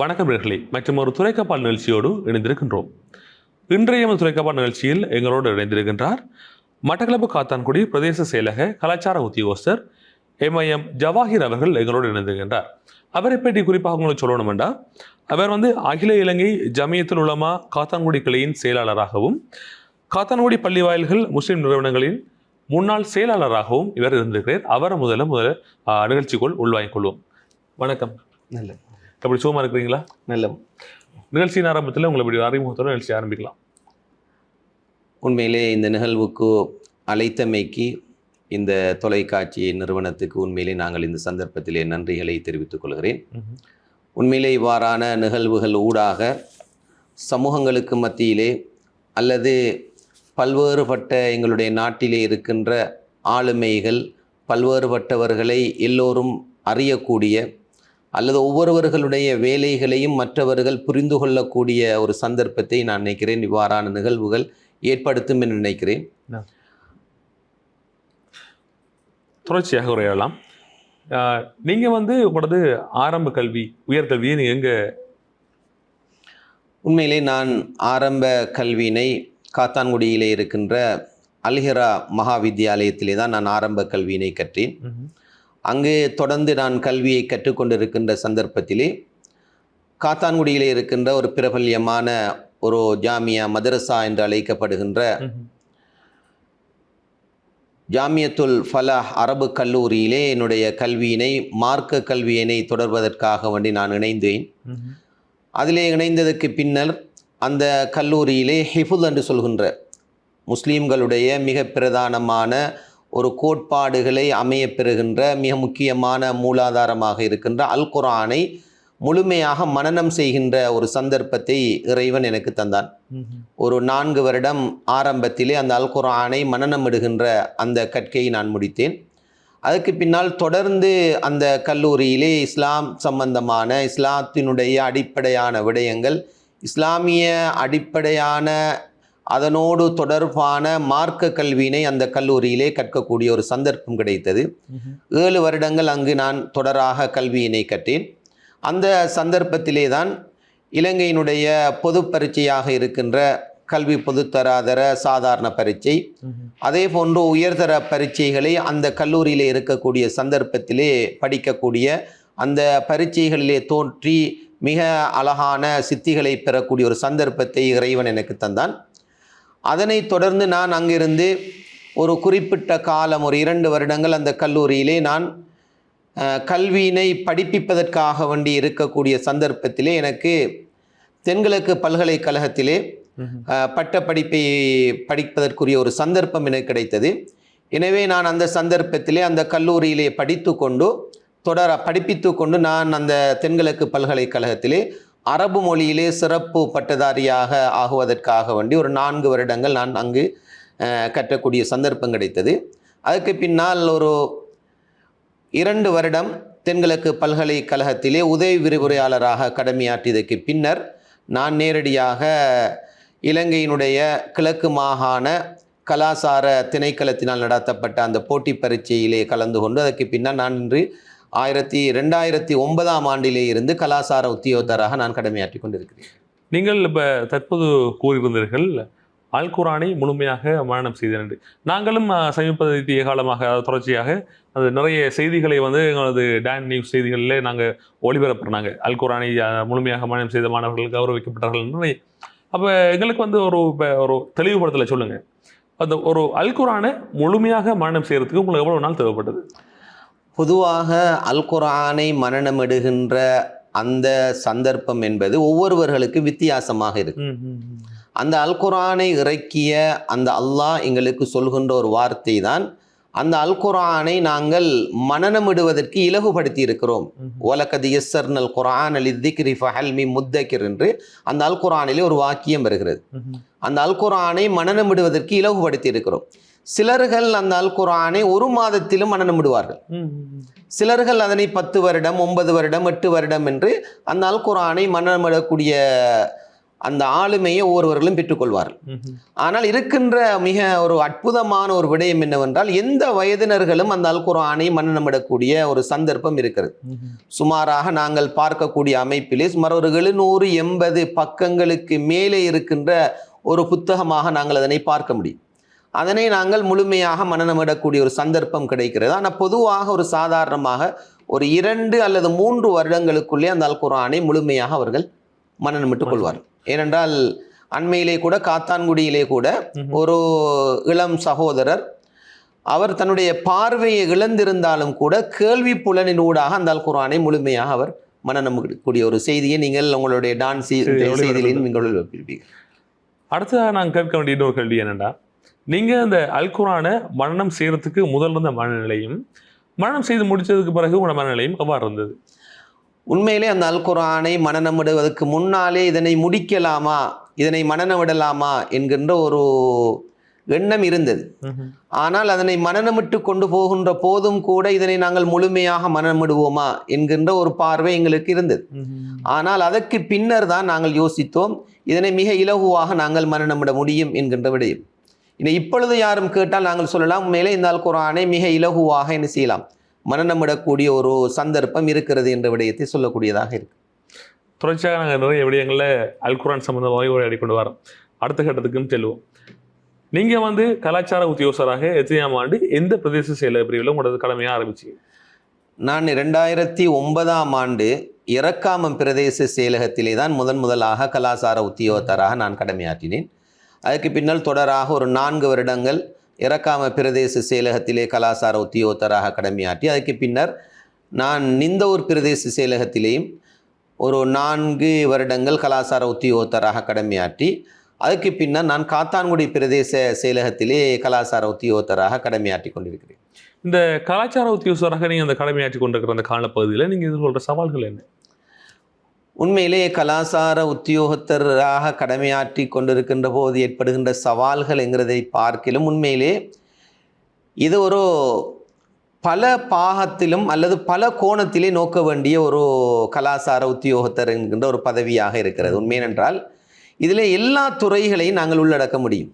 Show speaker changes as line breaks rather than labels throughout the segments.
வணக்கம் நேர்களே மற்றும் ஒரு துறைக்கப்பால் நிகழ்ச்சியோடு இணைந்திருக்கின்றோம். இன்றைய துறைக்கப்பால் நிகழ்ச்சியில் எங்களோடு இணைந்திருக்கின்றார் மட்டக்களப்பு காத்தான்குடி பிரதேச செயலக கலாச்சார உத்தியோகஸ்தர் எம்ஐஎம் ஜவாஹிர் அவர்கள் எங்களோடு இணைந்திருக்கின்றார். அவரை பற்றி குறிப்பாக உங்களுக்கு சொல்லணும் வேண்டாம் அவர் வந்து அகில இலங்கை ஜமியத்தில் உலமா காத்தான்குடி கிளையின் செயலாளராகவும் காத்தான்குடி பள்ளி வாயில்கள் முஸ்லீம் நிறுவனங்களின் முன்னாள் செயலாளராகவும் இவர் இருந்திருக்கிறார். அவரை முதல்ல முதல்ல நிகழ்ச்சிக்குள் உள்வாங்கிக் கொள்வோம். வணக்கம்.
நல்லது.
எப்படி சுகமா இருக்கிறீங்களா?
நல்ல
நிகழ்ச்சியின் ஆரம்பத்தில் உங்களை இப்படி அறிமுகத்தோட நிகழ்ச்சி ஆரம்பிக்கலாம்.
உண்மையிலே இந்த நிகழ்வுக்கு அழைத்தமைக்கு இந்த தொலைக்காட்சி நிறுவனத்துக்கு உண்மையிலே நாங்கள் இந்த சந்தர்ப்பத்திலே நன்றிகளை தெரிவித்துக் கொள்கிறேன். உண்மையிலே இவ்வாறான நிகழ்வுகள் ஊடாக சமூகங்களுக்கு மத்தியிலே அல்லது பல்வேறுபட்ட எங்களுடைய நாட்டிலே இருக்கின்ற ஆளுமைகள் பல்வேறுபட்டவர்களை எல்லோரும் அறியக்கூடிய அல்லது ஒவ்வொருவர்களுடைய வேலைகளையும் மற்றவர்கள் புரிந்து கொள்ளக்கூடிய ஒரு சந்தர்ப்பத்தை நான் நினைக்கிறேன். இவ்வாறான நிகழ்வுகள் ஏற்படுத்தும் என்று நினைக்கிறேன்.
தொடர்ச்சியாக உரையாடலாம். ஆஹ் நீங்க வந்து உங்களது ஆரம்ப கல்வி உயர்கல்வியை நீங்க எங்க?
உண்மையிலே நான் ஆரம்ப கல்வியினை காத்தான்குடியிலே இருக்கின்ற அல்ஹிரா மகா வித்தியாலயத்திலே தான் நான் ஆரம்ப கல்வியினை கற்றேன். அங்கு தொடர்ந்து நான் கல்வியை கற்றுக்கொண்டிருக்கின்ற சந்தர்ப்பத்திலே காத்தான்குடியிலே இருக்கின்ற ஒரு பிரபல்யமான ஒரு ஜாமியா மதரசா என்று அழைக்கப்படுகின்ற ஜாமியத்துல் ஃபலாஹ் அரபு கல்லூரியிலே என்னுடைய கல்வியினை மார்க்க கல்வியினை தொடர்வதற்காக வேண்டி நான் இணைந்தேன். அதிலே இணைந்ததற்கு பின்னர் அந்த கல்லூரியிலே ஹிஃபுல் என்று சொல்கின்ற முஸ்லீம்களுடைய மிக பிரதானமான ஒரு கோட்பாடுகளை அமைய பெறுகின்ற மிக முக்கியமான மூலாதாரமாக இருக்கின்ற அல் குரானை முழுமையாக மனநம் செய்கின்ற ஒரு சந்தர்ப்பத்தை இறைவன் எனக்கு தந்தான். ஒரு நான்கு வருடம் ஆரம்பத்திலே அந்த அல் குரானை மனநம் இடுகின்ற அந்த கற்கையை நான் முடித்தேன். அதுக்கு பின்னால் தொடர்ந்து அந்த கல்லூரியிலே இஸ்லாம் சம்பந்தமான இஸ்லாத்தினுடைய அடிப்படையான விடயங்கள் இஸ்லாமிய அடிப்படையான அதனோடு தொடர்பான மார்க்க கல்வியினை அந்த கல்லூரியிலே கற்கக்கூடிய ஒரு சந்தர்ப்பம் கிடைத்தது. ஏழு வருடங்கள் அங்கு நான் தொடராக கல்வியினை கற்றேன். அந்த சந்தர்ப்பத்திலே தான் இலங்கையினுடைய பொது பரீட்சையாக இருக்கின்ற கல்வி பொதுத்தராதர சாதாரண பரீட்சை அதே போன்று உயர்தர பரீட்சைகளை அந்த கல்லூரியிலே இருக்கக்கூடிய சந்தர்ப்பத்திலே படிக்கக்கூடிய அந்த பரீட்சைகளிலே தோன்றி மிக அழகான சித்திகளை பெறக்கூடிய ஒரு சந்தர்ப்பத்தை இறைவன் எனக்கு தந்தான். அதனைத் தொடர்ந்து நான் அங்கிருந்து ஒரு குறிப்பிட்ட காலம் ஒரு இரண்டு வருடங்கள் அந்த கல்லூரியிலே நான் கல்வியினை படிப்பிப்பதற்காக வேண்டி இருக்கக்கூடிய சந்தர்ப்பத்திலே எனக்கு தென்கிழக்கு பல்கலைக்கழகத்திலே அஹ், பட்டப்படிப்பை படிப்பதற்குரிய ஒரு சந்தர்ப்பம் எனக்கு கிடைத்தது. எனவே நான் அந்த சந்தர்ப்பத்திலே அந்த கல்லூரியிலே படித்து கொண்டு தொடர படிப்பித்து கொண்டு நான் அந்த தென்கிழக்கு பல்கலைக்கழகத்திலே அரபு மொழியிலே சிறப்பு பட்டதாரியாக ஆகுவதற்காக வேண்டி ஒரு நான்கு வருடங்கள் நான் அங்கு கற்றக்கூடிய சந்தர்ப்பம் கிடைத்தது. அதுக்கு பின்னால் ஒரு இரண்டு வருடம் தென்கிழக்கு பல்கலைக்கழகத்திலே உதவி விரிவுரையாளராக கடமையாற்றியதற்கு பின்னர் நான் நேரடியாக இலங்கையினுடைய கிழக்கு மாகாண கலாசார திணைக்களத்தினால் நடத்தப்பட்ட அந்த போட்டி பரீட்சையிலே கலந்து கொண்டு அதற்கு பின்னர் நான் இன்று ஆயிரத்தி ரெண்டாயிரத்தி ஒன்பதாம் ஆண்டிலே இருந்து கலாசார உத்தியோகத்தராக நான் கடமையாற்றி கொண்டிருக்கிறேன்.
நீங்கள் இப்போ தற்போது கூறியிருந்தீர்கள் அல்குரானை முழுமையாக மரணம் செய்தேன் என்று. நாங்களும் சமீபத்திய காலமாக தொடர்ச்சியாக அது நிறைய செய்திகளை வந்து எங்களது டான் நியூஸ் செய்திகளில் நாங்கள் ஒளிபரப்புறாங்க அல்குரானை முழுமையாக மரணம் செய்த மாணவர்கள் கௌரவிக்கப்பட்டார்கள் நிறைய அப்போ எங்களுக்கு வந்து ஒரு இப்போ ஒரு தெளிவுபடுத்தலை சொல்லுங்கள் அந்த ஒரு அல் குரானை முழுமையாக மரணம் செய்கிறதுக்கு உங்களுக்கு எவ்வளவு நாள் தேவைப்பட்டது?
பொதுவாக அல் குர்ஆனை மரணமிடுகின்ற அந்த சந்தர்ப்பம் என்பது ஒவ்வொருவர்களுக்கு வித்தியாசமாக இருக்கு. அந்த அல் குர்ஆனை இறக்கிய அந்த அல்லாஹ் எங்களுக்கு சொல்கின்ற ஒரு வார்த்தை தான் அந்த அல் குர்ஆனை நாங்கள் மனனமிடுவதற்கு இலகுபடுத்தி இருக்கிறோம். ஓலக்கது எஸ்ஸர்னல் குர்ஆன் அலி திக்ரி ஃபஹல்மி முத்தக்கிர் என்று அந்த அல் குர்ஆனிலே ஒரு வாக்கியம் வருகிறது. அந்த அல் குர்ஆனை மனனமிடுவதற்கு இலகுபடுத்தி இருக்கிறோம். சிலர்கள் அந்த அல் குர்ஆனை ஒரு மாதத்திலும் மனனமிடுவார்கள்
ம், ம், ம்.
சிலர்கள் அதனை பத்து வருடம் ஒன்பது வருடம் எட்டு வருடம் என்று அந்த அல் குர்ஆனை மனமிடக்கூடிய அந்த ஆளுமையை ஒவ்வொருவர்களும் பெற்றுக்கொள்வார்கள். ஆனால் இருக்கின்ற மிக ஒரு அற்புதமான ஒரு விடயம் என்னவென்றால் எந்த வயதினர்களும் அந்த அல் குர்ஆனை மன்னனமிடக்கூடிய ஒரு சந்தர்ப்பம் இருக்கிறது. சுமாராக நாங்கள் பார்க்கக்கூடிய அமைப்பிலே சுமார் ஒரு எழுநூறு எண்பது பக்கங்களுக்கு மேலே இருக்கின்ற ஒரு புத்தகமாக நாங்கள் அதனை பார்க்க முடியும் அதனை நாங்கள் முழுமையாக மனநமிடக்கூடிய ஒரு சந்தர்ப்பம் கிடைக்கிறது. ஆனால் பொதுவாக ஒரு சாதாரணமாக ஒரு இரண்டு அல்லது மூன்று வருடங்களுக்குள்ளே அந்த அல் குர்ஆனை முழுமையாக அவர்கள் மனநமிட்டுக் கொள்வார்கள். ஏனென்றால் அண்மையிலே கூட காத்தான்குடியிலே கூட. ஒரு இளம் சகோதரர் அவர் தன்னுடைய பார்வையை இழந்திருந்தாலும் கூட கேள்வி புலனின் ஊடாக அந்த அல் குர்ஆனை முழுமையாக அவர் மனநம் கூடிய ஒரு செய்தியை நீங்கள் உங்களுடைய டான்ஸ் செய்தியிலையும் நீங்கள்
அடுத்ததாக நான் கேட்க வேண்டிய இன்னொரு கேள்வி என்னன்னா நீங்க அந்த அல் குர்ஆனை மரணம் செய்யறதுக்கு முதல்ல இருந்த மனநிலையும் மரணம் செய்து முடிச்சதுக்கு பிறகு உங்களோட மனநிலையும் எவ்வாறு இருந்தது?
உண்மையிலே அந்த அல் குர்ஆனை மனநமிடுவதற்கு முன்னாலே இதனை முடிக்கலாமா இதனை மனநமிடலாமா என்கின்ற ஒரு எண்ணம் இருந்தது. ஆனால் அதனை மனநமிட்டு கொண்டு போகின்ற போதும் கூட இதனை நாங்கள் முழுமையாக மனநமிடுவோமா என்கின்ற ஒரு பார்வை எங்களுக்கு இருந்தது. ஆனால் அதற்கு பின்னர் தான் நாங்கள் யோசித்தோம் இதனை மிக இலகுவாக நாங்கள் மனநமிட முடியும் என்கின்ற விடயம் இதை இப்பொழுது யாரும் கேட்டால் நாங்கள் சொல்லலாம் மேலே இந்த அல் குர்ஆனை மிக இலகுவாக என்ன செய்யலாம். மனநமிடக்கூடிய ஒரு சந்தர்ப்பம் இருக்கிறது என்ற விடயத்தை சொல்லக்கூடியதாக இருக்கு.
தொடர்ச்சியாக நாங்கள் நிறைய விடயங்களில் அல் குர்ஆன் சம்பந்தமாக உரையாடி கொண்டு வரோம். அடுத்த கட்டத்துக்கும் செல்வோம். நீங்க வந்து கலாச்சார உத்தியோகஸ்தராக எத்தனையாம் ஆண்டு எந்த பிரதேச செயலக பிரிவில் உங்களோட கடமையை ஆரம்பிச்சீங்க?
நான் இரண்டாயிரத்தி ஒன்பதாம் ஆண்டு இறக்காமம் பிரதேச செயலகத்திலே தான் முதன் முதலாக கலாசார உத்தியோகத்தராக நான் கடமையாற்றினேன். அதுக்கு பின்னால் தொடராக ஒரு நான்கு வருடங்கள் இறக்காம பிரதேச செயலகத்திலே கலாசார உத்தியோகத்தராக கடமையாற்றி அதுக்கு பின்னர் நான் நிந்தவூர் பிரதேச செயலகத்திலேயும் ஒரு நான்கு வருடங்கள் கலாசார உத்தியோகத்தராக கடமையாற்றி அதுக்கு பின்னர் நான் காத்தான்குடி பிரதேச செயலகத்திலே கலாசார உத்தியோகத்தராக கடமையாற்றி கொண்டிருக்கிறேன்.
இந்த கலாச்சார உத்தியோகஸ்தராக நீங்கள் அந்த கடமையாற்றி கொண்டிருக்கிற அந்த காலப்பகுதியில் இது சொல்கிற சவால்கள் என்ன?
உண்மையிலே கலாசார உத்தியோகத்தராக கடமையாற்றி கொண்டிருக்கின்ற போது ஏற்படுகின்ற சவால்கள் என்கிறதை பார்க்கிலும் உண்மையிலே இது ஒரு பல பாகத்திலும் அல்லது பல கோணத்திலே நோக்க வேண்டிய ஒரு கலாசார உத்தியோகத்தர் என்கின்ற ஒரு பதவியாக இருக்கிறது. உண்மையென்றால் இதில் எல்லா துறைகளையும் நாங்கள் உள்ளடக்க முடியும்.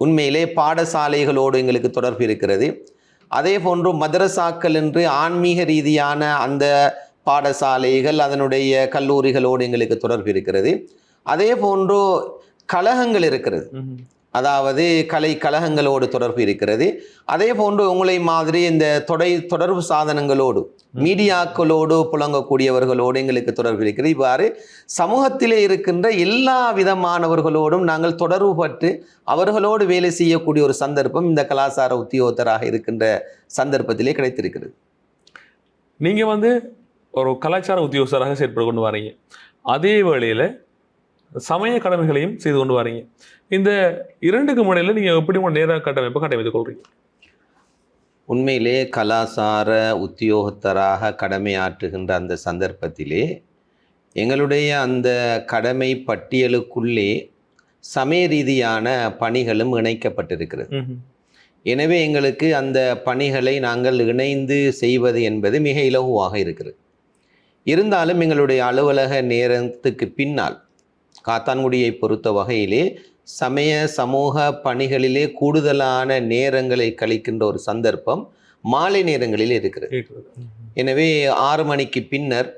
உண்மையிலே பாடசாலைகளோடு எங்களுக்கு தொடர்பு இருக்கிறது. அதே போன்று மதரசாக்கள் என்று ஆன்மீக ரீதியான அந்த பாடசாலைகள் அதனுடைய கல்லூரிகளோடு எங்களுக்கு தொடர்பு இருக்கிறது. அதே போன்று கழகங்கள் இருக்கிறது. அதாவது கலை கழகங்களோடு தொடர்பு இருக்கிறது. அதே போன்று உங்களை மாதிரி இந்த தொடை தொடர்பு சாதனங்களோடு மீடியாக்களோடு புழங்கக்கூடியவர்களோடு எங்களுக்கு தொடர்பு இருக்கிறது. இவ்வாறு சமூகத்திலே இருக்கின்ற எல்லா விதமானவர்களோடும் நாங்கள் தொடர்பு பட்டு அவர்களோடு வேலை செய்யக்கூடிய ஒரு சந்தர்ப்பம் இந்த கலாசார உத்தியோகத்தராக இருக்கின்ற சந்தர்ப்பத்திலே கிடைத்திருக்கிறது.
நீங்க வந்து ஒரு கலாச்சார உத்தியோகஸ்தராக செயற்பட்டு கொண்டு வரீங்க. அதே வேளையில சமய கடமைகளையும் செய்து கொண்டு வரீங்க. இந்த இரண்டுக்கு முறையில் நீங்க எப்படி உங்க நேர கட்டமைப்பு கட்டமைத்துக் கொள்றீங்க?
உண்மையிலே கலாசார உத்தியோகத்தராக கடமையாற்றுகின்ற அந்த சந்தர்ப்பத்திலே எங்களுடைய அந்த கடமை பட்டியலுக்குள்ளே சமய ரீதியான பணிகளும் இணைக்கப்பட்டிருக்கிறது. எனவே எங்களுக்கு அந்த பணிகளை நாங்கள் இணைந்து செய்வது என்பது மிக இலகுவாக இருக்கிறது. இருந்தாலும் எங்களுடைய அலுவலக நேரத்துக்கு பின்னால் காத்தான்குடியை பொறுத்த வகையிலே சமய சமூக பணிகளிலே கூடுதலான நேரங்களை கழிக்கின்ற ஒரு சந்தர்ப்பம் மாலை நேரங்களில் இருக்கிறது. எனவே ஆறு மணிக்கு பின்னர்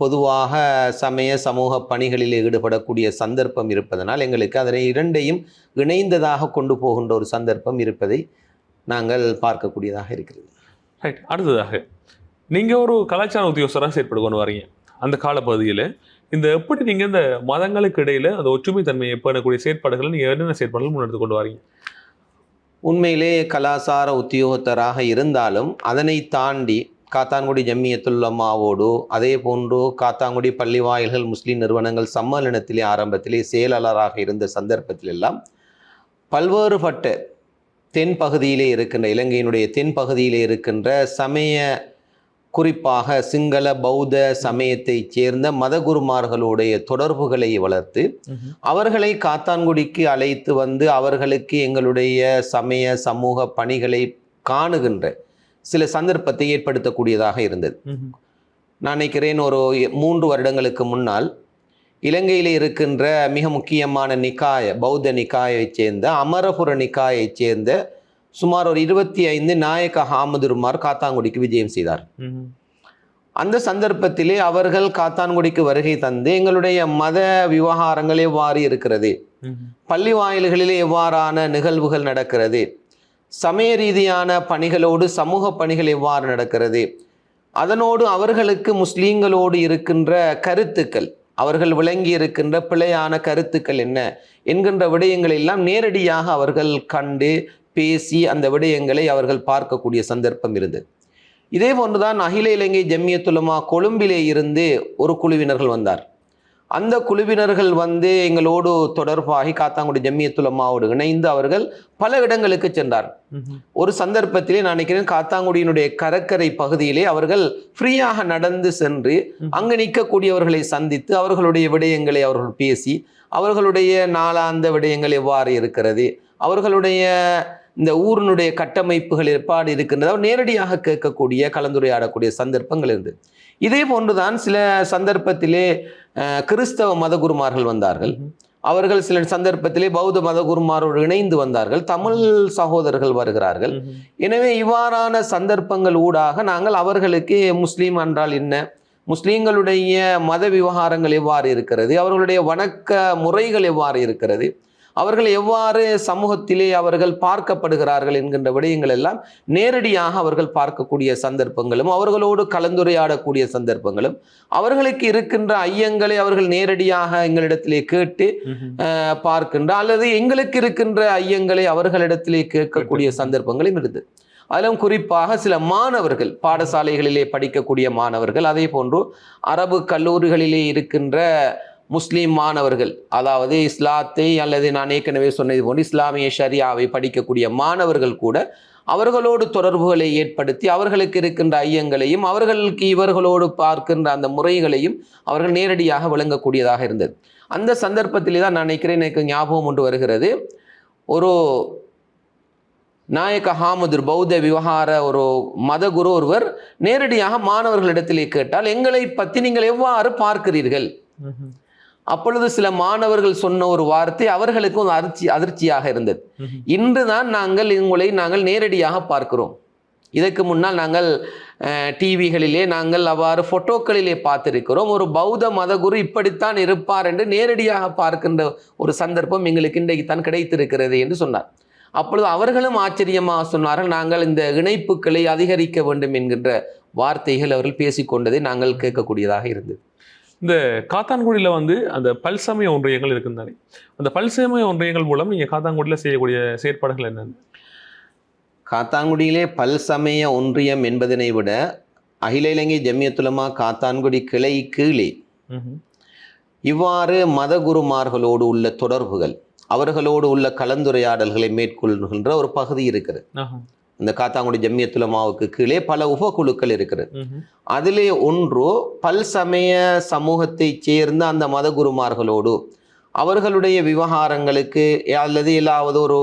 பொதுவாக சமய சமூக பணிகளில் ஈடுபடக்கூடிய சந்தர்ப்பம் இருப்பதனால் எங்களுக்கு அதனை இரண்டையும் இணைந்ததாக கொண்டு போகின்ற ஒரு சந்தர்ப்பம் இருப்பதை நாங்கள் பார்க்கக்கூடியதாக இருக்கிறது.
ரைட் அடுத்ததாக நீங்கள் ஒரு கலாச்சார உத்தியோகஸ்தராக செயற்பட்டு கொண்டு வரீங்க. அந்த காலப்பகுதியில் இந்த எப்படி நீங்கள் இந்த மதங்களுக்கு இடையில் அந்த ஒற்றுமை தன்மையை பண்ணக்கூடிய செயற்பாடுகளை நீங்கள் என்னென்ன செயற்பாடுகள் முன்னெடுத்து கொண்டு வரீங்க?
உண்மையிலே கலாசார உத்தியோகத்தராக இருந்தாலும் அதனை தாண்டி காத்தான்குடி ஜம்மியத்துல்லம்மாவோடு அதே போன்று காத்தான்குடி பள்ளி வாயில்கள் முஸ்லீம் நிறுவனங்கள் சம்மேளனத்திலே ஆரம்பத்திலே செயலாளராக இருந்த சந்தர்ப்பத்திலெல்லாம் பல்வேறுபட்ட தென் பகுதியிலே இருக்கின்ற இலங்கையினுடைய தென் பகுதியிலே இருக்கின்ற சமய குறிப்பாக சிங்கள பௌத்த சமயத்தைச் சேர்ந்த மதகுருமார்களுடைய தொடர்புகளை வளர்த்து அவர்களை காத்தான்குடிக்கு அழைத்து வந்து அவர்களுக்கு எங்களுடைய சமய சமூக பணிகளை காணுகின்ற சில சந்தர்ப்பத்தை ஏற்படுத்தக்கூடியதாக இருந்தது. நான் நினைக்கிறேன் ஒரு மூன்று வருடங்களுக்கு முன்னால் இலங்கையில் இருக்கின்ற மிக முக்கியமான நிக்காய பௌத்த நிக்காயைச் சேர்ந்த அமரபுர நிக்காயைச் சேர்ந்த சுமார் ஒரு இருபத்தி ஐந்து நாயக்க ஹாமதுருமார் காத்தாங்குடிக்கு விஜயம் செய்தார். அந்த சந்தர்ப்பத்திலே அவர்கள் காத்தான்குடிக்கு வருகை தந்து எங்களுடைய மத விவகாரங்கள் எவ்வாறு இருக்கிறது. பள்ளி வாயில்களிலே எவ்வாறான நிகழ்வுகள் நடக்கிறது? சமய ரீதியான பணிகளோடு சமூக பணிகள் எவ்வாறு நடக்கிறது? அதனோடு அவர்களுக்கு முஸ்லீம்களோடு இருக்கின்ற கருத்துக்கள் அவர்கள் விளங்கி இருக்கின்ற பிழையான கருத்துக்கள் என்ன? என்கின்ற விடயங்களை எல்லாம் நேரடியாக அவர்கள் கண்டு பேசி அந்த விடயங்களை அவர்கள் பார்க்கக்கூடிய சந்தர்ப்பம் இருந்தது. இதே போன்றுதான் அகில இலங்கை ஜம்மியத்துலமா கொழும்பிலே இருந்து ஒரு குழுவினர்கள் வந்தார். அந்த குழுவினர்கள் வந்து எங்களோடு தொடர்பாகி காத்தாங்குடி ஜம்மியத்துலமாவோடு இணைந்து அவர்கள் பல இடங்களுக்கு சென்றார். ஒரு சந்தர்ப்பத்திலே நான் நினைக்கிறேன் காத்தாங்குடியினுடைய கடற்கரை பகுதியிலே அவர்கள் ஃப்ரீயாக நடந்து சென்று அங்கு நிற்கக்கூடியவர்களை சந்தித்து அவர்களுடைய விடயங்களை அவர்கள் பேசி அவர்களுடைய நாளாந்த விடயங்கள் எவ்வாறு இருக்கிறது அவர்களுடைய இந்த ஊரினுடைய கட்டமைப்புகள் ஏற்பாடு இருக்கின்றது? நேரடியாக கேட்கக்கூடிய கலந்துரையாடக்கூடிய சந்தர்ப்பங்கள் இருந்தது இதே போன்றுதான் சில சந்தர்ப்பத்திலே கிறிஸ்தவ மதகுருமார்கள் வந்தார்கள். அவர்கள் சில சந்தர்ப்பத்திலே பௌத்த மதகுருமாரோடு இணைந்து வந்தார்கள். தமிழ் சகோதரர்கள் வருகிறார்கள். எனவே இவ்வாறான சந்தர்ப்பங்கள் ஊடாக நாங்கள் அவர்களுக்கு முஸ்லீம் என்றால் என்ன? முஸ்லீம்களுடைய மத விவகாரங்கள் எவ்வாறு இருக்கிறது? அவர்களுடைய வணக்க முறைகள் எவ்வாறு இருக்கிறது? அவர்கள் எவ்வாறு சமூகத்திலே அவர்கள் பார்க்கப்படுகிறார்கள் என்கின்ற விடயங்கள் எல்லாம் நேரடியாக அவர்கள் பார்க்கக்கூடிய சந்தர்ப்பங்களும் அவர்களோடு கலந்துரையாடக்கூடிய சந்தர்ப்பங்களும் அவர்களுக்கு இருக்கின்ற ஐயங்களை அவர்கள் நேரடியாக எங்களிடத்திலே கேட்டு பார்க்கின்ற அல்லது எங்களுக்கு இருக்கின்ற ஐயங்களை அவர்களிடத்திலே கேட்கக்கூடிய சந்தர்ப்பங்களும் இருந்தது அதிலும் குறிப்பாக சில மாணவர்கள் பாடசாலைகளிலே படிக்கக்கூடிய மாணவர்கள் அதே போன்று அரபு கல்லூரிகளிலே இருக்கின்ற முஸ்லீம் மாணவர்கள் அதாவது இஸ்லாத்தை அல்லது நான் ஏற்கனவே சொன்னது போன்று இஸ்லாமிய ஷரியாவை படிக்கக்கூடிய மாணவர்கள் கூட அவர்களோடு தொடர்புகளை ஏற்படுத்தி அவர்களுக்கு இருக்கின்ற ஐயங்களையும் அவர்களுக்கு இவர்களோடு பார்க்கின்ற அந்த முறைகளையும் அவர்கள் நேரடியாக விளங்கக்கூடியதாக இருந்தது. அந்த சந்தர்ப்பத்திலே தான் நான் நினைக்கிறேன் எனக்கு ஞாபகம் ஒன்று வருகிறது. ஒரு நாயக்க ஹாமுதர் பௌத்த விவகார ஒரு மத குரு ஒருவர் நேரடியாக மாணவர்களிடத்திலே கேட்டால் எங்களை பற்றி நீங்கள் எவ்வாறு பார்க்கிறீர்கள்? அப்பொழுது சில மாணவர்கள் சொன்ன ஒரு வார்த்தை அவர்களுக்கும் அதிர்ச்சி அதிர்ச்சியாக இருந்தது.
ம்ஹும்.
இன்றுதான் நாங்கள் உங்களை நாங்கள் நேரடியாக பார்க்கிறோம். இதற்கு முன்னால் நாங்கள் டிவிகளிலே நாங்கள் அவ்வாறு ஃபோட்டோக்களிலே பார்த்திருக்கிறோம். ஒரு பௌத்த மதகுரு இப்படித்தான் இருப்பார் என்று நேரடியாக பார்க்கின்ற ஒரு சந்தர்ப்பம் எங்களுக்கு இன்றைக்கு தான் கிடைத்திருக்கிறது என்று சொன்னார். அப்பொழுது அவர்களும் ஆச்சரியமாக சொன்னார்கள் நாங்கள் இந்த இணைப்புகளை அதிகரிக்க வேண்டும் என்கின்ற வார்த்தைகள் அவர்கள் பேசிக்கொண்டதை நாங்கள் கேட்கக்கூடியதாக இருந்தது.
இந்த காத்தான்குடியில வந்து அந்த பல்சமய ஒன்றியங்கள் இருக்குன்னு தானே அந்த பல்சமய ஒன்றியங்கள் மூலம் நீங்க காத்தான்குடியில செய்யக்கூடிய செயற்பாடுகள் என்னென்ன
காத்தான்குடியிலே பல்சமய ஒன்றியம் என்பதனை விட அகில இலங்கை ஜம்மியத்துலமா காத்தான்குடி கிளை கீழே. இவ்வாறு மதகுருமார்களோடு உள்ள தொடர்புகள் அவர்களோடு உள்ள கலந்துரையாடல்களை மேற்கொள்கின்ற ஒரு பகுதி இருக்கிறது. இந்த காத்தாங்குடி ஜம்மியத்துலமாவுக்கு கீழே பல உபகுழுக்கள் இருக்கிறது. அதிலே ஒன்று பல்சமய சமூகத்தைச் சேர்ந்த அந்த மதகுருமார்களோடு அவர்களுடைய விவகாரங்களுக்கு அல்லது ஏதாவது ஒரு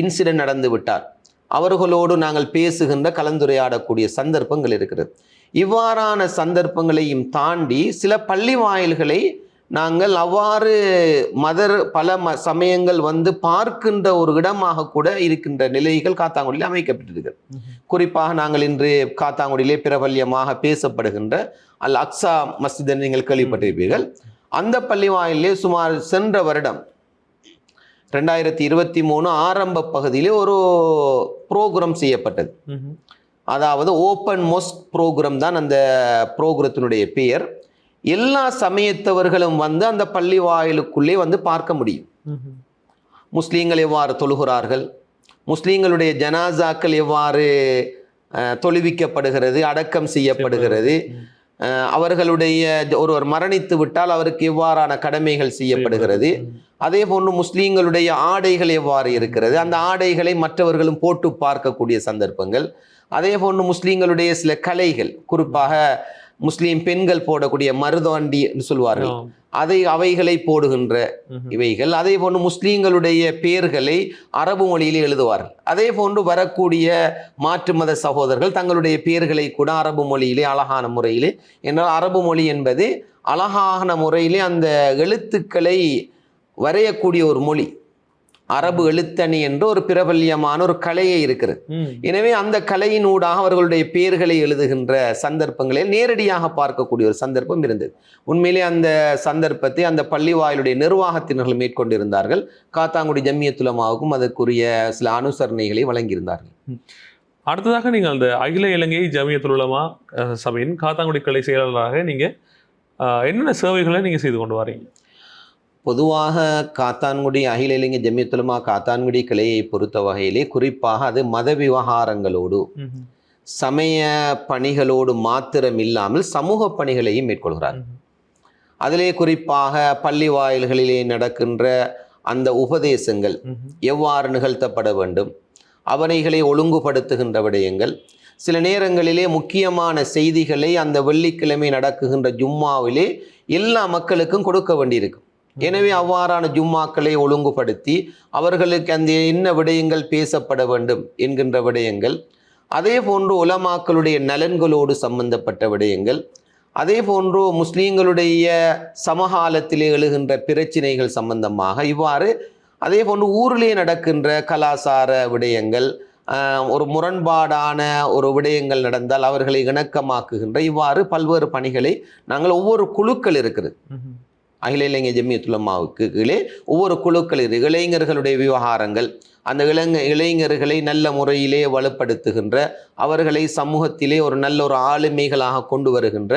இன்சிடென்ட் நடந்து விட்டார். அவர்களோடு நாங்கள் பேசுகின்ற கலந்துரையாடக்கூடிய சந்தர்ப்பங்கள் இருக்கிறது இவ்வாறான சந்தர்ப்பங்களையும் தாண்டி சில பள்ளி வாயில்களை நாங்கள் அவ்வாறு மதர் பல ம சமயங்கள் வந்து பார்க்கின்ற ஒரு இடமாக கூட இருக்கின்ற நிலைகள் காத்தாங்குடியில் அமைக்கப்பட்டிருக்கிறது. குறிப்பாக நாங்கள் இன்று காத்தாங்குடியிலே பிரபல்யமாக பேசப்படுகின்ற அல் அக்ஸா மஸ்ஜித் நீங்கள் கேள்விப்பட்டிருப்பீர்கள். அந்த பள்ளி வாயிலே சுமார் சென்ற வருடம் ரெண்டாயிரத்தி இருபத்தி மூணு ஆரம்ப பகுதியிலே ஒரு ப்ரோக்ராம் செய்யப்பட்டது. அதாவது ஓப்பன் மொஸ்க் ப்ரோக்ராம் தான் அந்த ப்ரோக்ரத்தினுடைய பெயர். எல்லா சமயத்தவர்களும் வந்து அந்த பள்ளி வாயிலுக்குள்ளே வந்து பார்க்க முடியும். முஸ்லீம்கள் எவ்வாறு தொழுகிறார்கள்? முஸ்லீம்களுடைய ஜனாசாக்கள் எவ்வாறு தொழுவிக்கப்படுகிறது அடக்கம் செய்யப்படுகிறது? அவர்களுடைய ஒருவர் மரணித்து விட்டால் அவருக்கு எவ்வாறான கடமைகள் செய்யப்படுகிறது. அதே போன்று முஸ்லீம்களுடைய ஆடைகள் எவ்வாறு இருக்கிறது? அந்த ஆடைகளை மற்றவர்களும் போட்டு பார்க்கக்கூடிய சந்தர்ப்பங்கள். அதே போன்று முஸ்லீம்களுடைய சில கலைகள் குறிப்பாக முஸ்லீம் பெண்கள் போடக்கூடிய மருதாண்டி என்று சொல்வார்கள். அதை அவைகளை போடுகின்ற. இவைகள் அதே போன்று முஸ்லீம்களுடைய பெயர்களை அரபு மொழியிலே எழுதுவார்கள் அதே போன்று வரக்கூடிய மாற்று மத சகோதரர்கள் தங்களுடைய பெயர்களை கூட அரபு மொழியிலே அழகான முறையிலே என்றால் அரபு மொழி என்பது அழகான முறையிலே அந்த எழுத்துக்களை வரையக்கூடிய ஒரு மொழி அரபு எழுத்தணி என்ற ஒரு பிரபல்யமான ஒரு கலையே இருக்கிறது. எனவே அந்த கலையினூடாக அவர்களுடைய பெயர்களை எழுதுகின்ற சந்தர்ப்பங்களில் நேரடியாக பார்க்கக்கூடிய ஒரு சந்தர்ப்பம் இருந்தது. உண்மையிலே அந்த சந்தர்ப்பத்தை அந்த பள்ளி வாயிலுடைய நிர்வாகத்தினர்கள் மேற்கொண்டிருந்தார்கள். காத்தாங்குடி ஜம்மியத்துலமாவுக்கும் அதற்குரிய சில அனுசரணைகளை வழங்கியிருந்தார்கள்.
அடுத்ததாக நீங்கள் அந்த அகில இலங்கை ஜமியத்துல் உலமா அஹ், சபையின் காத்தாங்குடி கிளை செயலாளராக நீங்க அஹ், என்னென்ன சேவைகளை நீங்க செய்து கொண்டு வரீங்க?
பொதுவாக காத்தான்குடி அகில இலங்கை ஜம்மியத்துலமா காத்தான்குடி கிளையை பொறுத்த வகையிலே குறிப்பாக அது மத விவகாரங்களோடு. சமய பணிகளோடு மாத்திரம் இல்லாமல் சமூக பணிகளையும் மேற்கொள்கிறார். அதிலே குறிப்பாக பள்ளி வாயில்களிலே நடக்கின்ற அந்த உபதேசங்கள். எவ்வாறு நிகழ்த்தப்பட வேண்டும் அவனைகளை ஒழுங்குபடுத்துகின்ற விடயங்கள் சில நேரங்களிலே முக்கியமான செய்திகளை அந்த வெள்ளிக்கிழமை நடக்குகின்ற ஜும்மாவிலே எல்லா மக்களுக்கும் கொடுக்க வேண்டியிருக்கும் எனவே அவ்வாறான ஜும்மாக்களை ஒழுங்குபடுத்தி அவர்களுக்கு அந்த என்ன விடயங்கள் பேசப்பட வேண்டும் என்கின்ற விடயங்கள் அதே போன்று உலமாக்களுடைய நலன்களோடு சம்பந்தப்பட்ட விடயங்கள் அதே போன்று முஸ்லீம்களுடைய சமகாலத்திலே எழுகின்ற பிரச்சினைகள் சம்பந்தமாக இவ்வாறு அதே போன்று ஊரிலே நடக்கின்ற கலாசார விடயங்கள் ஒரு முரண்பாடான ஒரு விடயங்கள் நடந்தால் அவர்களை இணக்கமாக்குகின்ற இவ்வாறு பல்வேறு பணிகளை நாங்கள் ஒவ்வொரு குழுக்கள் இருக்கிறது. அகில இலங்கை ஜம்மியத்துலமாவுக்கு கீழே ஒவ்வொரு குழுக்கள் இருக்கு இளைஞர்களுடைய விவகாரங்கள் அந்த இளைஞ இளைஞர்களை நல்ல முறையிலே வலுப்படுத்துகின்ற அவர்களை சமூகத்திலே ஒரு நல்ல ஒரு ஆளுமைகளாக கொண்டு வருகின்ற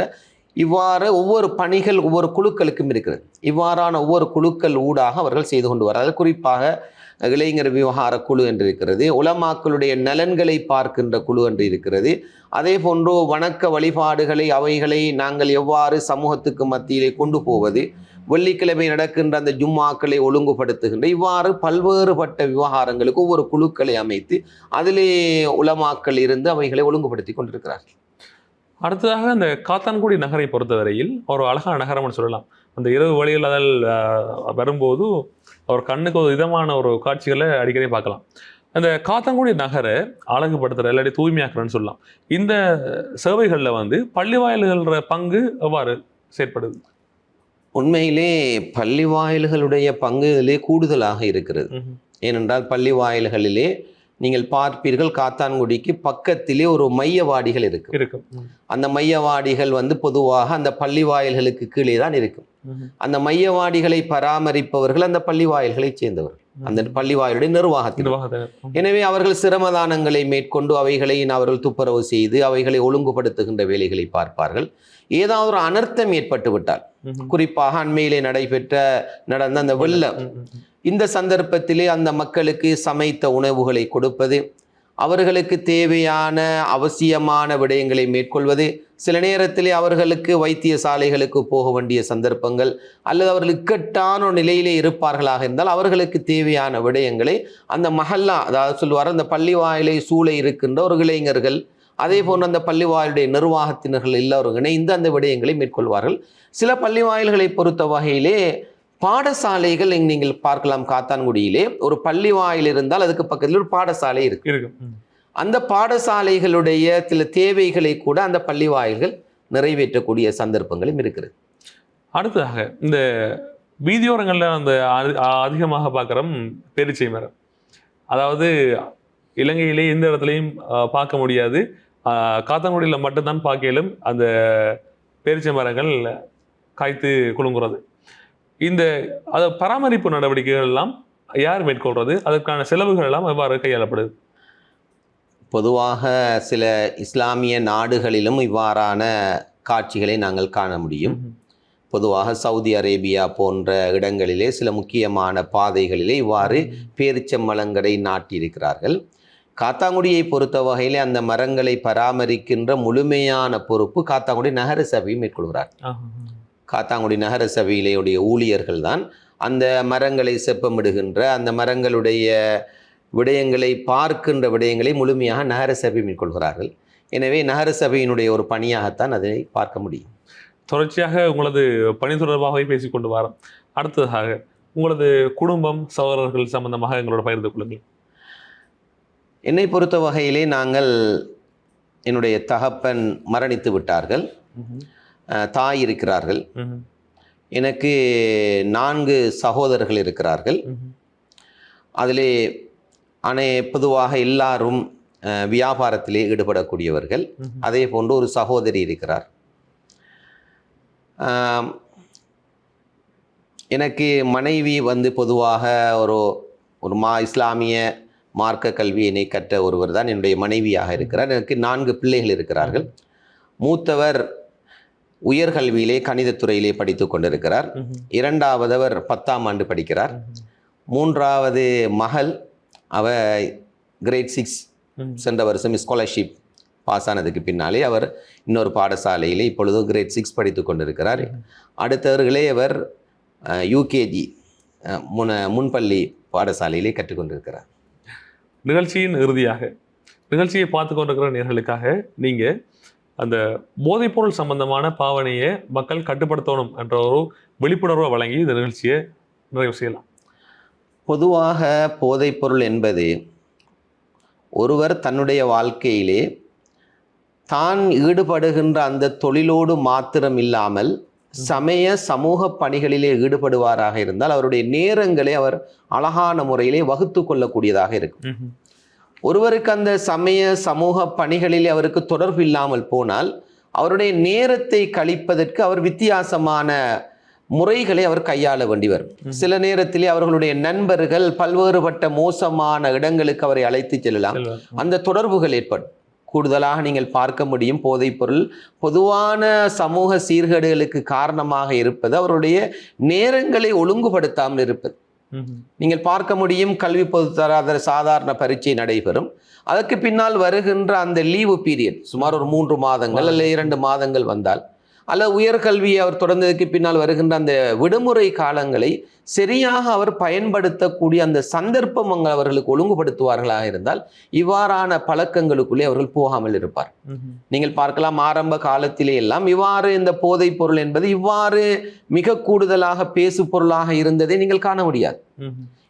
இவ்வாறு ஒவ்வொரு பணிகள் ஒவ்வொரு குழுக்களுக்கும் இருக்கிறது. இவ்வாறான ஒவ்வொரு குழுக்கள் ஊடாக அவர்கள் செய்து கொண்டு வர குறிப்பாக இளைஞர் விவகார குழு என்று இருக்கிறது உலமாக்களுடைய நலன்களை பார்க்கின்ற குழு என்று இருக்கிறது. அதே போன்று வணக்க வழிபாடுகளை அவைகளை நாங்கள் எவ்வாறு சமூகத்துக்கு மத்தியிலே கொண்டு போவது வெள்ளிக்கிழமை நடக்கின்ற அந்த ஜும்மாக்களை ஒழுங்குபடுத்துகின்ற இவ்வாறு பல்வேறுபட்ட விவகாரங்களுக்கு ஒவ்வொரு குழுக்களை அமைத்து அதிலே உலமாக்கள் இருந்து அவைகளை ஒழுங்குபடுத்தி கொண்டிருக்கிறார்கள்.
அடுத்ததாக அந்த காத்தான்குடி நகரை பொறுத்தவரையில் ஒரு அழகான நகரம்னு சொல்லலாம். அந்த இரவு வழியில் அதில் வரும்போது அவர் கண்ணுக்கு ஒரு இதமான ஒரு காட்சிகளை அடிக்கடி பார்க்கலாம். அந்த காத்தான்குடி நகரை அழகுபடுத்துகிற இல்லாட்டி தூய்மையாக்குறேன்னு சொல்லலாம். இந்த சேவைகளில் வந்து பள்ளி வாயில்கள பங்கு எவ்வாறு செயற்படுது?
உண்மையிலே பள்ளி வாயில்களுடைய பங்கு இதிலே கூடுதலாக இருக்கிறது. ஏனென்றால் பள்ளி வாயில்களிலே நீங்கள் பார்ப்பீர்கள் காத்தான்குடிக்கு பக்கத்திலே ஒரு மையவாடிகள் இருக்கும்.
இருக்கும்.
அந்த மையவாடிகள் வந்து பொதுவாக அந்த பள்ளி வாயில்களுக்கு கீழே தான் இருக்கும். அந்த மையவாடிகளை பராமரிப்பவர்கள் அந்த பள்ளி வாயில்களைச் சேர்ந்தவர்கள். அந்த பள்ளி வாயிலுடைய
நிர்வாகத்தினர்.
எனவே அவர்கள் சிரமதானங்களை மேற்கொண்டு அவைகளை அவர்கள் துப்புரவு செய்து அவைகளை ஒழுங்குபடுத்துகின்ற வேலைகளை பார்ப்பார்கள். ஏதாவது ஒரு அனர்த்தம் ஏற்பட்டு விட்டால். குறிப்பாக அண்மையிலே நடைபெற்ற நடந்த அந்த வெள்ளம். இந்த சந்தர்ப்பத்திலே அந்த மக்களுக்கு சமைத்த உணவுகளை கொடுப்பது அவர்களுக்கு தேவையான அவசியமான விடயங்களை மேற்கொள்வது சில நேரத்திலே அவர்களுக்கு வைத்தியசாலைகளுக்கு போக வேண்டிய சந்தர்ப்பங்கள் அல்லது அவர்கள் இக்கட்டான நிலையிலே இருப்பார்களாக இருந்தால் அவர்களுக்கு தேவையான விடயங்களை அந்த மஹல்லா அதாவது சொல்லுவார் அந்த பள்ளி வாயிலை சூழ இருக்கின்ற ஒரு இளைஞர்கள் அதே போன்று அந்த பள்ளி வாயிலுடைய நிர்வாகத்தினர்கள் எல்லோரும் இணைந்து அந்த விடயங்களை மேற்கொள்வார்கள். சில பள்ளி வாயில்களை பொறுத்த வகையிலே பாடசாலைகள் நீங்கள் பார்க்கலாம் காத்தான்குடியிலே. ஒரு பள்ளி வாயில் இருந்தால் அதுக்கு பக்கத்தில் ஒரு பாடசாலை இருக்கு. அந்த பாடசாலைகளுடைய சில தேவைகளை கூட அந்த பள்ளி வாயில்கள் நிறைவேற்றக்கூடிய சந்தர்ப்பங்களும் இருக்கிறது.
அடுத்ததாக இந்த வீதியோரங்களில் அந்த அதி- அதிகமாக பார்க்குறோம் பேரிச்சை மரம். அதாவது இலங்கையிலே எந்த இடத்துலையும் பார்க்க முடியாது. அஹ், காத்தான்குடியில் மட்டும்தான் பார்க்கலும் அந்த பேரிச்சை மரங்கள் காய்த்து குலுங்குறது. இந்த அது பராமரிப்பு நடவடிக்கைகள் எல்லாம் யார் மேற்கொள்றது? அதற்கான செலவுகள் எல்லாம் எவ்வாறு கையாளப்படுது?
பொதுவாக சில இஸ்லாமிய நாடுகளிலும் இவ்வாறான காட்சிகளை நாங்கள் காண முடியும். பொதுவாக சவுதி அரேபியா போன்ற இடங்களிலே சில முக்கியமான பாதைகளிலே இவ்வாறு பேரிச்சம்பழங்களை நாட்டியிருக்கிறார்கள். காத்தாங்குடியை பொறுத்த வகையிலே அந்த மரங்களை பராமரிக்கின்ற முழுமையான பொறுப்பு காத்தாங்குடி நகர சபை மேற்கொள்கிறார். காத்தாங்குடி நகர சபையிலேயுடைய ஊழியர்கள் தான் அந்த மரங்களை செப்பமிடுகின்ற அந்த மரங்களுடைய விடயங்களை பார்க்கின்ற விடயங்களை முழுமையாக நகர சபை மேற்கொள்கிறார்கள். எனவே நகர சபையினுடைய ஒரு பணியாகத்தான் அதை பார்க்க முடியும்.
தொடர்ச்சியாக உங்களது பணி தொடர்பாகவே பேசிக்கொண்டு வரோம். அடுத்ததாக உங்களது குடும்பம் சகோதரர்கள் சம்பந்தமாக எங்களோட பகிர்ந்து கொள்ளுங்கள்.
என்னை பொறுத்த வகையிலே நாங்கள் என்னுடைய தகப்பன் மரணித்து விட்டார்கள் தாய் இருக்கிறார்கள். எனக்கு நான்கு சகோதரர்கள் இருக்கிறார்கள். அதிலே அனை பொதுவாக எல்லாரும் வியாபாரத்திலே ஈடுபடக்கூடியவர்கள். அதே போன்று ஒரு சகோதரி இருக்கிறார் எனக்கு மனைவி வந்து பொதுவாக ஒரு ஒரு மா இஸ்லாமிய மார்க்க கல்வியினை கற்ற ஒருவர் தான் என்னுடைய மனைவியாக இருக்கிறார். எனக்கு நான்கு பிள்ளைகள் இருக்கிறார்கள். மூத்தவர் உயர்கல்வியிலே கணிதத்துறையிலே படித்து கொண்டிருக்கிறார். இரண்டாவதவர் பத்தாம் ஆண்டு படிக்கிறார். மூன்றாவது மகள் அவ கிரேட் சிக்ஸ். சென்ற வருஷம் ஸ்காலர்ஷிப் பாஸ் ஆனதுக்கு பின்னாலே அவர் இன்னொரு பாடசாலையிலே இப்பொழுதும் கிரேட் சிக்ஸ் படித்து கொண்டிருக்கிறார். அடுத்தவர்களே அவர் யூகேஜி முன முன்பள்ளி பாடசாலையிலே கற்றுக்கொண்டிருக்கிறார்
நிகழ்ச்சியின் இறுதியாக நிகழ்ச்சியை பார்த்து கொண்டிருக்கிற நேர்களுக்காக நீங்கள் அந்த போதைப்பொருள் சம்பந்தமான பாவனையை மக்கள் கட்டுப்படுத்தணும் என்ற ஒரு விழிப்புணர்வை வழங்கி இந்த நிகழ்ச்சியை நிறைவு செய்யலாம்.
பொதுவாக போதைப்பொருள் என்பது ஒருவர் தன்னுடைய வாழ்க்கையிலே தான் ஈடுபடுகின்ற அந்த தொழிலோடு மாத்திரம் இல்லாமல் சமய சமூக பணிகளிலே ஈடுபடுவாராக இருந்தால் அவருடைய நேரங்களை அவர் அழகான முறையிலே வகுத்து கொள்ளக்கூடியதாக இருக்கும். ஒருவருக்கு அந்த சமய சமூக பணிகளிலே அவருக்கு தொடர்பு இல்லாமல் போனால் அவருடைய நேரத்தை கழிப்பதற்கு அவர் வித்தியாசமான முறைகளை அவர் கையாள வேண்டி வரும். சில நேரத்திலே அவர்களுடைய நண்பர்கள் பல்வேறுபட்ட மோசமான இடங்களுக்கு அவரை அழைத்து செல்லலாம். அந்த தொடர்புகள் ஏற்படும். கூடுதலாக நீங்கள் பார்க்க முடியும் போதைப்பொருள். பொதுவான சமூக சீர்கேடுகளுக்கு காரணமாக இருப்பது அவருடைய நேரங்களை ஒழுங்குபடுத்தாமல் இருப்பது. நீங்கள் பார்க்க முடியும் கல்வி பொதுத்தராதர சாதாரண பரீட்சை நடைபெறும். அதற்கு பின்னால் வருகின்ற அந்த லீவு பீரியட் சுமார் ஒரு மூன்று மாதங்கள் அல்ல இரண்டு மாதங்கள் வந்தால் அல்ல உயர்கல்வியை அவர் தொடர்ந்ததுக்கு பின்னால் வருகின்ற அந்த விடுமுறை காலங்களை சரியாக அவர் பயன்படுத்தக்கூடிய அந்த சந்தர்ப்பம் அவர்களுக்கு ஒழுங்குபடுத்துவார்களாக இருந்தால் இவ்வாறான பழக்கங்களுக்குள்ளே அவர்கள் போகாமல் இருப்பார். நீங்கள் பார்க்கலாம் ஆரம்ப காலத்திலே எல்லாம் இவ்வாறு இந்த போதைப் பொருள் என்பது இவ்வாறு மிக கூடுதலாக பேசு பொருளாக இருந்ததை நீங்கள் காண முடியாது.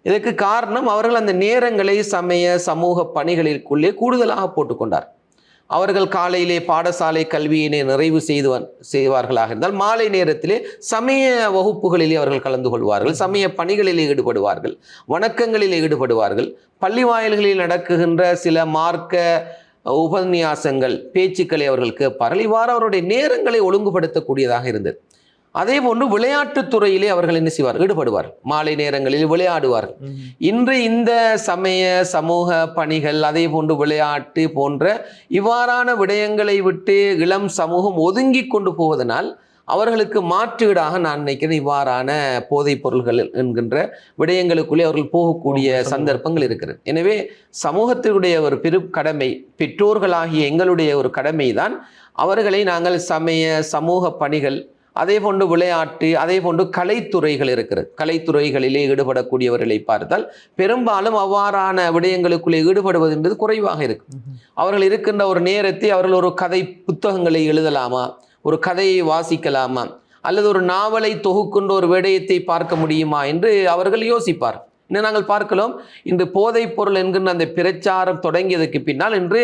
இதற்கு காரணம் அவர்கள் அந்த நேரங்களை சமய சமூக பணிகளிற்குள்ளே கூடுதலாக போட்டுக்கொண்டார் அவர்கள் காலையிலே பாடசாலை கல்வியினை நிறைவு செய்து வந்- செய்வார்களாக இருந்தால் மாலை நேரத்திலே சமய வகுப்புகளிலே அவர்கள் கலந்து கொள்வார்கள் சமய பணிகளிலே ஈடுபடுவார்கள் வணக்கங்களிலே ஈடுபடுவார்கள் பள்ளி வாயில்களில் நடக்குகின்ற சில மார்க்க உபன்யாசங்கள் பேச்சுக்களை அவர்கள் கேட்பார்கள். இவ்வாறு அவருடைய நேரங்களை ஒழுங்குபடுத்தக்கூடியதாக இருந்தது. அதே போன்று விளையாட்டுத் துறையிலே அவர்கள் என்ன செய்வார்? ஈடுபடுவார். மாலை நேரங்களில் விளையாடுவார்கள்
ம்ஹும்.
இன்று இந்த சமய சமூக பணிகள் அதே போன்று விளையாட்டு போன்ற இவ்வாறான விடயங்களை விட்டு இளம் சமூகம் ஒதுங்கி கொண்டு போவதனால் அவர்களுக்கு மாற்றீடாக நான் நினைக்கிறேன் இவ்வாறான போதைப் பொருள்கள் என்கின்ற விடயங்களுக்குள்ளே அவர்கள் போகக்கூடிய. சந்தர்ப்பங்கள் இருக்கிறது. எனவே சமூகத்தினுடைய ஒரு பெரு கடமை பெற்றோர்களாகிய எங்களுடைய ஒரு கடமை தான் அவர்களை நாங்கள் சமய சமூக பணிகள் அதே போன்று விளையாட்டு அதே போன்று கலைத்துறைகள் இருக்கிறது. கலைத்துறைகளிலே ஈடுபடக்கூடியவர்களை பார்த்தால் பெரும்பாலும் அவ்வாறான விடயங்களுக்குள்ளே ஈடுபடுவது என்பது குறைவாக இருக்கும். அவர்கள் இருக்கின்ற ஒரு நேரத்தை அவர்கள் ஒரு கதை புத்தகங்களை எழுதலாமா? ஒரு கதையை வாசிக்கலாமா? அல்லது ஒரு நாவலை தொகுக்கின்ற ஒரு விடயத்தை பார்க்க முடியுமா? என்று அவர்கள் யோசிப்பார் இன்னும் நாங்கள் பார்க்கலாம். இன்று போதைப் பொருள் என்கின்ற அந்த பிரச்சாரம் தொடங்கியதற்கு பின்னால் இன்று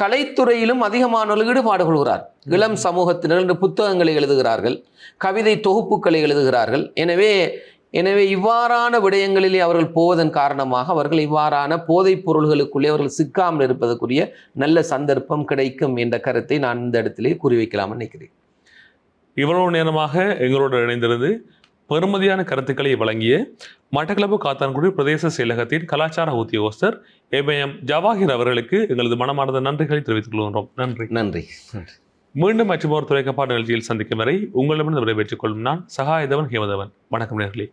கலைத்துறையிலும் அதிகமானவர்கள் ஈடுபாடு கொள்கிறார். இளம் சமூகத்தினர் இன்று புத்தகங்களை எழுதுகிறார்கள் கவிதை தொகுப்புகளை எழுதுகிறார்கள். எனவே எனவே இவ்வாறான விடயங்களிலே அவர்கள் போவதன் காரணமாக அவர்கள் இவ்வாறான போதைப் பொருள்களுக்குள்ளே அவர்கள் சிக்காமல் இருப்பதற்குரிய நல்ல சந்தர்ப்பம் கிடைக்கும் என்ற கருத்தை நான் இந்த இடத்திலே குறிவைக்கலாம்னு நினைக்கிறேன்.
இவ்வளவு நேரமாக எங்களோடு இணைந்திருந்து பெறுமதியான கருத்துக்களை வழங்கிய மட்டக்களப்பு காத்தான்குடி பிரதேச செயலகத்தின் கலாச்சார உத்தியோகஸ்தர் எம் ஜவாஹிர் அவர்களுக்கு எங்களது மனமார்ந்த நன்றிகளை தெரிவித்துக் கொள்கின்றோம். நன்றி.
நன்றி.
மீண்டும் மற்றும் ஒரு துறைக்கப்பாடு நிகழ்ச்சியில் சந்திக்கும் வரை உங்களிடமிருந்து விடைபெற்றுக் கொள்ளும் நான் சகாயதவன் ஹேமதவன். வணக்கம் நேர்களே.